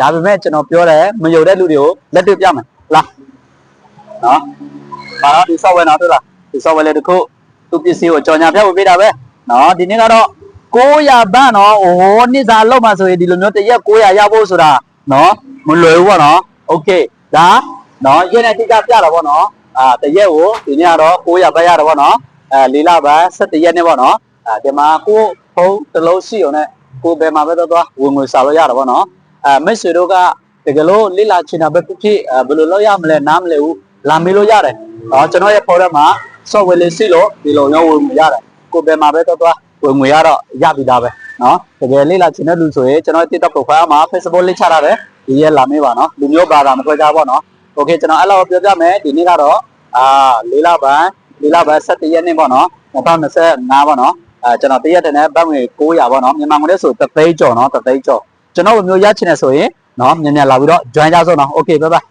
ဒါပေမဲ့ကျွန်တော်ပြောတယ်မယုံတဲ့လူတွေကိုလက်တွေ့ပြမယ်လားနော်ပါတော့ဒီ software နော်တွေ့လားဒီ software လေးတစ်ခုသူပစ္စည်းကိုကြော်ညာဖြတ်ဖို့ပေးတာပဲနော်ဒီနေ့ကတော့900ဘတ်နော်ဟိုနှစ်စာလောက်မှဆိုရင်ဒီလိုမျိုးတစ်ရက်900ရဖို့ဆိုတာနော်မလွယ်ဘူးပေါ့နော်โอเคဒါနော်ရက်နဲ့တိကျပြတာပေါ့နော်အာတစ်ရက်ကိုဒီနေ့ကတော့900ဘတ်ရတယ်ပေါ့နော်အဲလေးလပတ်17ရက်နဲ့ပေါ့နော်အဲဒီမှာကိုဖုန်းတစ်လုံးရှိုံနဲ့ကိုဘယ်မှာပဲတော့သွားဝင်ငွေစာလို့ရတာပေါ့နော် အဲမိတ်ဆွေတို့ကတကယ်လို့လိလာချင်တာပဲဖြစ်ဖြစ်ဘယ်လိုလုပ်ရမလဲနားမလဲဘူးလာမေးလို့ရတယ်။နော်ကျွန်တော်ရဲ့ program မှာ software လေးစီလို့ဒီလိုရောဝင်ရတယ်။ကိုယ်ပဲမှာပဲတော့တော့ဝင်ငွေရတော့ရပြီသားပဲနော်။တကယ်လိလာချင်တဲ့လူဆိုရင်ကျွန်တော် TikTok profile မှာ Facebook လေးချထားတယ်။ဒီရဲ့လာမေးပါနော်။လူမျိုးဘာသာမခွဲခြားပါနော်။ Okay ကျွန်တော်အဲ့လောက်ပြောပြမယ်ဒီနေ့ကတော့အာလေးလပိုင်းလေးလပိုင်း17ရက်နေ့ပေါ့နော်။2025ပေါ့နော်။အဲကျွန်တော်တရက်တည်းနဲ့ဘတ်ငွေ900ပေါ့နော်မြန်မာငွေနဲ့ဆို3သိန်းကျော်နော်3သိန်းကျော် ကျွန်တော်လိုမျိုးရချင်တယ်ဆိုရင်နော်မြန်မြန်လာပြီးတော့ join ကြဆုံးနော် okay bye bye